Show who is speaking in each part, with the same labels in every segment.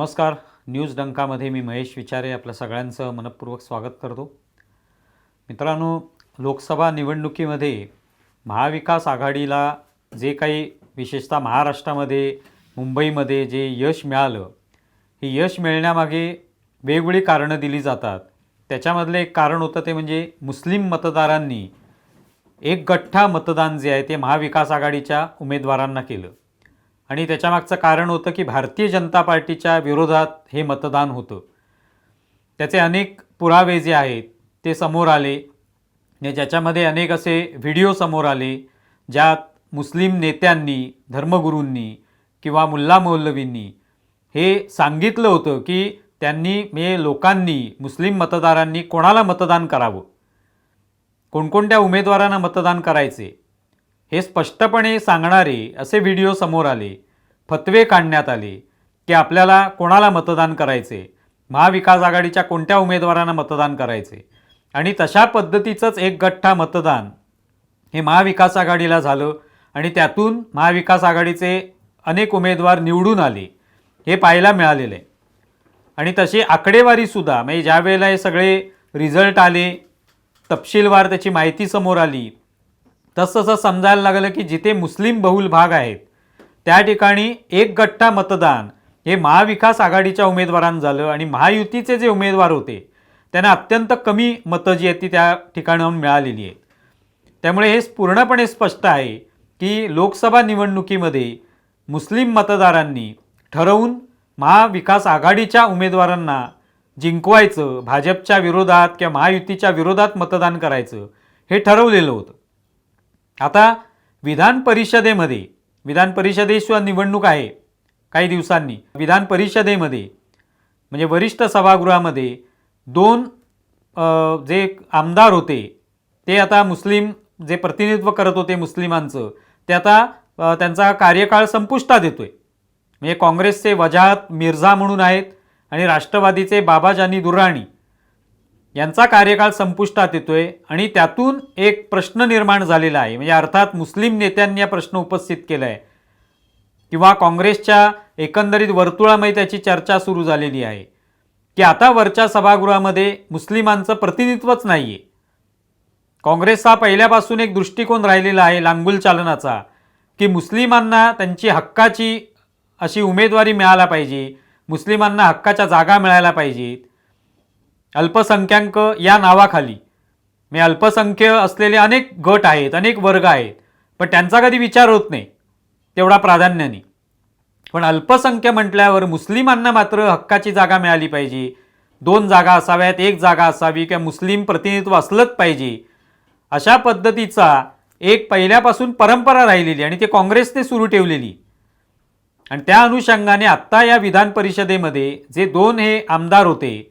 Speaker 1: नमस्कार. न्यूज डंकामध्ये मी महेश विचारे आपल्या सगळ्यांचं मनपूर्वक स्वागत करतो. मित्रांनो लोकसभा निवडणुकीमध्ये महाविकास आघाडीला जे काही विशेषतः महाराष्ट्रामध्ये मुंबईमध्ये जे यश मिळालं हे यश मिळण्यामागे वेगवेगळी कारणं दिली जातात. त्याच्यामधलं एक कारण होतं ते म्हणजे मुस्लिम मतदारांनी एक गठ्ठा मतदान जे आहे ते महाविकास आघाडीच्या उमेदवारांना केलं. आणि त्याच्यामागचं कारण होतं की भारतीय जनता पार्टीच्या विरोधात हे मतदान होतं. त्याचे अनेक पुरावे जे आहेत ते समोर आले. ज्याच्यामध्ये अनेक असे व्हिडिओ समोर आले ज्यात मुस्लिम नेत्यांनी धर्मगुरूंनी किंवा मुल्ला मौलवींनी हे सांगितलं होतं की त्यांनी मे लोकांनी मुस्लिम मतदारांनी कोणाला मतदान करावं? कोणकोणत्या उमेदवारांना मतदान करायचे? हे स्पष्टपणे सांगणारे असे व्हिडिओ समोर आले. फतवे काढण्यात आले की आपल्याला कोणाला मतदान करायचे? महाविकास आघाडीच्या कोणत्या उमेदवारांना मतदान करायचे? आणि तशा पद्धतीचंच एक गठ्ठा मतदान हे महाविकास आघाडीला झालं आणि त्यातून महाविकास आघाडीचे अनेक उमेदवार निवडून आले हे पाहायला मिळालेलं आहे. आणि तशी आकडेवारीसुद्धा म्हणजे ज्यावेळेला हे सगळे रिझल्ट आले तपशीलवार त्याची माहिती समोर आली तसतसं समजायला लागलं की जिथे मुस्लिम बहुल भाग आहेत त्या ठिकाणी एक गट्टा मतदान हे महाविकास आघाडीच्या उमेदवारांना झालं आणि महायुतीचे जे उमेदवार होते त्यांना अत्यंत कमी मतं जी आहेत ती त्या ठिकाणाहून मिळालेली आहेत. त्यामुळे हे पूर्णपणे स्पष्ट आहे की लोकसभा निवडणुकीमध्ये मुस्लिम मतदारांनी ठरवून महाविकास आघाडीच्या उमेदवारांना जिंकवायचं भाजपच्या विरोधात किंवा महायुतीच्या विरोधात मतदान करायचं हे ठरवलेलं होतं. आता विधान परिषदेमध्ये विधान परिषदेशिवाय निवडणूक आहे काही दिवसांनी. विधान परिषदेमध्ये म्हणजे वरिष्ठ सभागृहामध्ये दोन जे आमदार होते ते आता मुस्लिम जे प्रतिनिधित्व करत होते मुस्लिमांचं ते आता त्यांचा कार्यकाळ संपुष्टात आहे म्हणजे काँग्रेसचे वजाहत मिर्झा म्हणून आहेत आणि राष्ट्रवादीचे बाबाजानी दुर्राणी. यांचा कार्यकाळ संपुष्टात येतोय आणि त्यातून एक प्रश्न निर्माण झालेला आहे. म्हणजे अर्थात मुस्लिम नेत्यांनी हा प्रश्न उपस्थित केला आहे किंवा काँग्रेसच्या एकंदरीत वर्तुळामध्ये त्याची चर्चा सुरू झालेली आहे. की आता वरच्या सभागृहामध्ये मुस्लिमांचं प्रतिनिधित्वच नाही आहे काँग्रेसचा पहिल्यापासून एक दृष्टिकोन राहिलेला आहे लांगुल चालनाचा. की मुस्लिमांना त्यांची हक्काची अशी उमेदवारी मिळायला पाहिजे. मुस्लिमांना हक्काच्या जागा मिळायला पाहिजेत. अल्पसंख्याक या नावाखाली. मी अल्पसंख्य असलेले अनेक गट आहेत अनेक वर्ग आहेत पण त्यांचा कधी विचार होत नाही तेवढा प्राधान्याने पण अल्पसंख्य म्हटल्यावर मुस्लिमांना मात्र हक्काची जागा मिळाली पाहिजे. दोन जागा असाव्यात एक जागा असावी किंवा मुस्लिम प्रतिनिधित्व असलंच पाहिजे. अशा पद्धतीचा एक पहिल्यापासून परंपरा राहिलेली आणि ते काँग्रेसने सुरू ठेवलेली. आणि त्या अनुषंगाने आत्ता या विधान परिषदेमध्ये जे दोन हे आमदार होते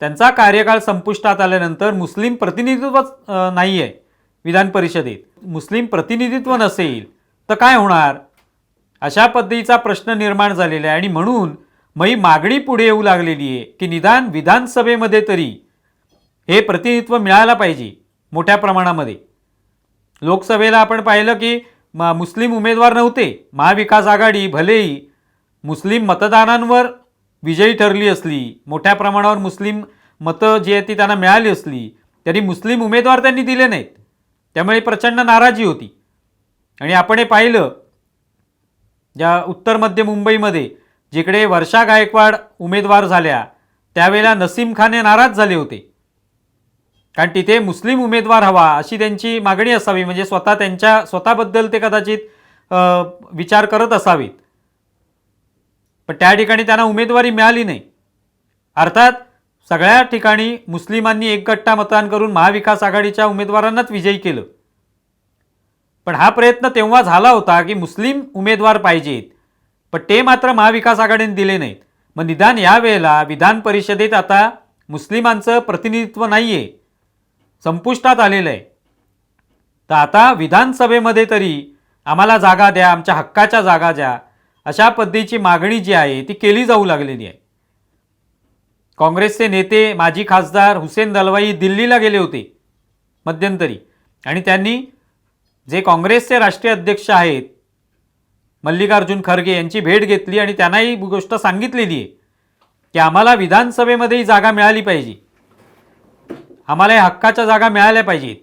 Speaker 1: त्यांचा कार्यकाळ संपुष्टात आल्यानंतर मुस्लिम प्रतिनिधित्वच नाही आहे विधान परिषदेत. मुस्लिम प्रतिनिधित्व नसेल तर काय होणार? अशा पद्धतीचा प्रश्न निर्माण झालेला आहे आणि म्हणून मग ही मागणी पुढे येऊ लागलेली आहे की निदान विधानसभेमध्ये तरी हे प्रतिनिधित्व मिळायला पाहिजे मोठ्या प्रमाणामध्ये. लोकसभेला आपण पाहिलं की म- मुस्लिम उमेदवार नव्हते. महाविकास आघाडी भलेही मुस्लिम मतदारांवर विजयी ठरली असली मोठ्या प्रमाणावर मुस्लिम मतं जी आहेत ती त्यांना मिळाली असली तरी मुस्लिम उमेदवार त्यांनी दिले नाहीत. त्यामुळे प्रचंड नाराजी होती. आणि आपण हे पाहिलं ज्या उत्तर मध्य मुंबईमध्ये जिकडे वर्षा गायकवाड उमेदवार झाल्या त्यावेळेला नसीम खाने नाराज झाले होते. कारण तिथे मुस्लिम उमेदवार हवा अशी त्यांची मागणी असावी म्हणजे स्वतः त्यांच्या स्वतःबद्दल ते कदाचित विचार करत असावेत. पण त्या ठिकाणी त्यांना उमेदवारी मिळाली नाही. अर्थात सगळ्या ठिकाणी मुस्लिमांनी एकगट्टा मतदान करून महाविकास आघाडीच्या उमेदवारांनाच विजयी केलं. पण हा प्रयत्न तेव्हा झाला होता की मुस्लिम उमेदवार पाहिजेत पण ते मात्र महाविकास आघाडीने दिले नाहीत. मग निदान या वेळेला विधान परिषदेत आता मुस्लिमांचं प्रतिनिधित्व नाही आहे संपुष्टात आलेलं आहे. तर आता विधानसभेमध्ये तरी आम्हाला जागा द्या आमच्या हक्काच्या जागा द्या अशा पद्धतीची मागणी जी आहे ती केली जाऊ लागलेली आहे. काँग्रेसचे नेते माजी खासदार हुसेन दलवाई दिल्लीला गेले होते मध्यंतरी. आणि त्यांनी जे काँग्रेसचे राष्ट्रीय अध्यक्ष आहेत मल्लिकार्जुन खरगे यांची भेट घेतली आणि त्यांनाही गोष्ट सांगितलेली आहे की आम्हाला विधानसभेमध्येही जागा मिळाली पाहिजे. आम्हाला या हक्काच्या जागा मिळाल्या पाहिजेत.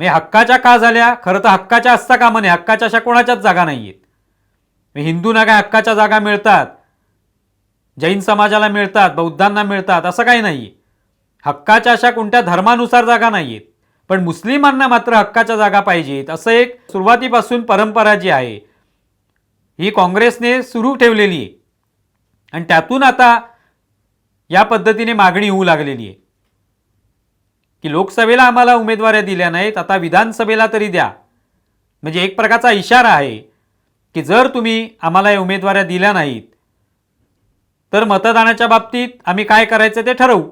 Speaker 1: म्हणजे हक्काच्या का झाल्या? खरं तर हक्काच्या असता कामा नाही हक्काच्या अशा कोणाच्याच जागा नाही आहेत हिंदूंना काय हक्काच्या जागा मिळतात? जैन समाजाला मिळतात बौद्धांना मिळतात असं काही नाही. हक्काच्या अशा कोणत्या धर्मानुसार जागा नाही आहेत पण मुस्लिमांना मात्र हक्काच्या जागा पाहिजेत असं एक सुरुवातीपासून परंपरा जी आहे. ही काँग्रेसने सुरू ठेवलेली आहे. आणि त्यातून आता या पद्धतीने मागणी होऊ लागलेली आहे. की लोकसभेला आम्हाला उमेदवाऱ्या दिल्या नाहीत आता विधानसभेला तरी द्या. म्हणजे एक प्रकारचा इशारा आहे. की जर तुम्ही आम्हाला या उमेदवाऱ्या दिल्या नाहीत तर मतदानाच्या बाबतीत आम्ही काय करायचं ते ठरवू.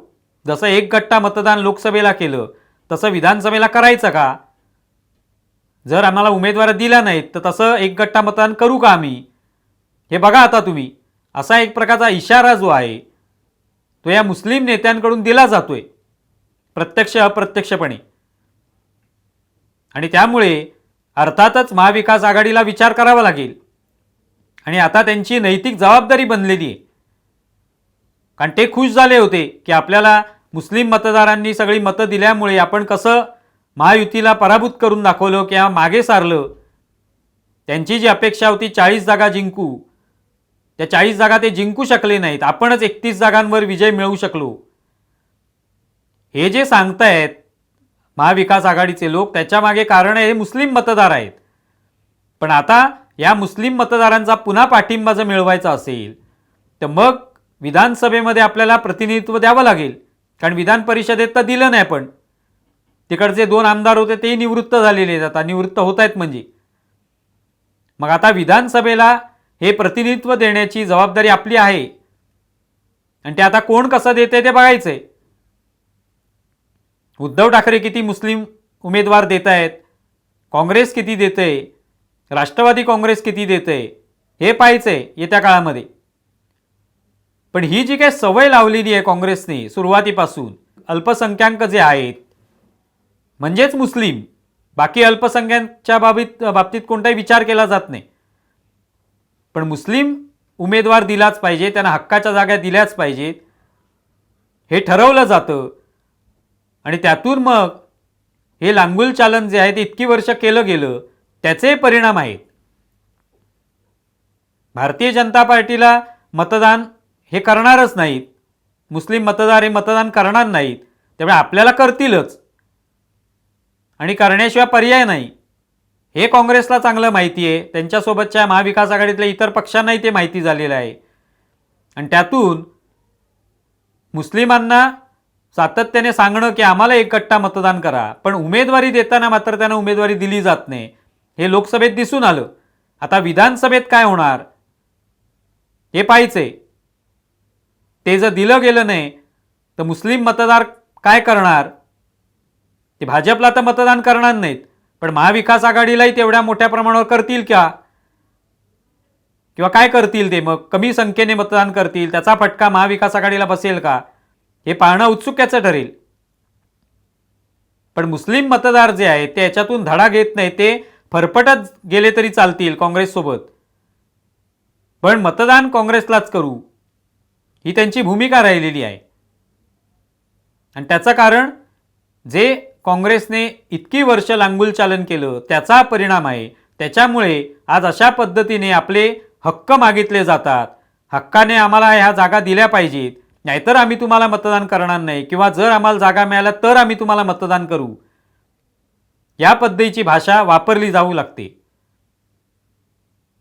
Speaker 1: जसं एक गट्टा मतदान लोकसभेला केलं तसं विधानसभेला करायचं का? जर आम्हाला उमेदवाऱ्या दिल्या नाहीत तर तसं एक गट्टा मतदान करू का आम्ही? हे बघा आता तुम्ही. असा एक प्रकारचा इशारा जो आहे तो या मुस्लिम नेत्यांकडून दिला जातोय. प्रत्यक्ष अप्रत्यक्षपणे. आणि त्यामुळे अर्थातच महाविकास आघाडीला विचार करावा लागेल. आणि आता त्यांची नैतिक जबाबदारी बनलेली आहे. कारण ते खुश झाले होते की आपल्याला मुस्लिम मतदारांनी सगळी मतं दिल्यामुळे आपण कसं महायुतीला पराभूत करून दाखवलं किंवा मागे सारलं. त्यांची जी अपेक्षा होती चाळीस जागा जिंकू. त्या चाळीस जागा ते जिंकू शकले नाहीत. आपणच एकतीस जागांवर विजय मिळवू शकलो. हे जे सांगतायत महाविकास आघाडीचे लोक त्याच्यामागे कारण आहे हे मुस्लिम मतदार आहेत. पण आता या मुस्लिम मतदारांचा पुन्हा पाठिंबा जर मिळवायचा असेल तर मग विधानसभेमध्ये आपल्याला प्रतिनिधित्व द्यावं लागेल. कारण विधान परिषदेत तर दिलं नाही पण तिकडचे दोन आमदार होते तेही निवृत्त झालेले आहेत. आता निवृत्त होत आहेत म्हणजे. मग आता विधानसभेला हे प्रतिनिधित्व देण्याची जबाबदारी आपली आहे. आणि ते आता कोण कसं देते ते बघायचं आहे उद्धव ठाकरे किती मुस्लिम उमेदवार देत आहेत काँग्रेस किती देते राष्ट्रवादी काँग्रेस किती देते हे पाहायचंय येत्या काळामध्ये. पण ही जी काही सवय लावलेली आहे काँग्रेसने सुरुवातीपासून अल्पसंख्याक जे आहेत म्हणजेच मुस्लिम बाकी अल्पसंख्याकच्या बाबतीत बाबतीत कोणताही विचार केला जात नाही. पण मुस्लिम उमेदवार दिलाच पाहिजे त्यांना हक्काच्या जागा दिल्याच पाहिजेत. हे ठरवलं जातं आणि त्यातून मग हे लांगुल चालन जे आहे ते इतकी वर्ष केलं गेलं त्याचे परिणाम आहेत. भारतीय जनता पार्टीला मतदान हे करणारच नाहीत. मुस्लिम मतदार हे मतदान करणार नाहीत. त्यामुळे आपल्याला करतीलच. आणि करण्याशिवाय पर्याय नाही. हे काँग्रेसला चांगलं माहिती आहे. त्यांच्यासोबतच्या महाविकास आघाडीतल्या इतर पक्षांनाही ते माहिती झालेलं आहे. आणि त्यातून मुस्लिमांना सातत्याने सांगणं की आम्हाला एकट्टा मतदान करा पण उमेदवारी देताना मात्र त्यांना उमेदवारी दिली जात नाही. हे लोकसभेत दिसून आलं. आता विधानसभेत काय होणार? हे पाहायचंय ते जर दिलं गेलं नाही तर मुस्लिम मतदार काय करणार? ते भाजपला तर मतदान करणार नाहीत पण महाविकास आघाडीलाही तेवढ्या मोठ्या प्रमाणावर करतील का? किंवा काय करतील ते? मग कमी संख्येने मतदान करतील त्याचा फटका महाविकास आघाडीला बसेल का? हे पाहणं उत्सुक्याचं ठरेल. पण मुस्लिम मतदार जे आहेत ते याच्यातून धडा घेत नाही ते फरफटत गेले तरी चालतील काँग्रेससोबत पण मतदान काँग्रेसलाच करू ही त्यांची भूमिका राहिलेली आहे. आणि त्याचं कारण जे काँग्रेसने इतकी वर्ष लांगुल चालन केलं त्याचा परिणाम आहे. त्याच्यामुळे आज अशा पद्धतीने आपले हक्क मागितले जातात. हक्काने आम्हाला ह्या जागा दिल्या पाहिजेत. नाहीतर आम्ही तुम्हाला मतदान करणार नाही. किंवा जर आम्हाला जागा मिळाल्या तर आम्ही तुम्हाला मतदान करू. या पद्धतीची भाषा वापरली जाऊ लागते.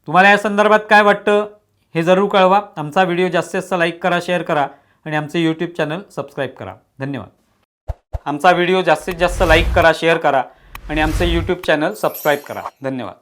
Speaker 1: तुम्हाला या संदर्भात काय वाटतं हे जरूर कळवा. आमचा व्हिडिओ जास्तीत जास्त लाईक करा शेअर करा आणि आमचे यूट्यूब चॅनल सबस्क्राईब करा. धन्यवाद. आमचा व्हिडिओ जास्तीत जास्त लाईक करा शेअर करा आणि आमचे यूट्यूब चॅनल सबस्क्राईब करा. धन्यवाद.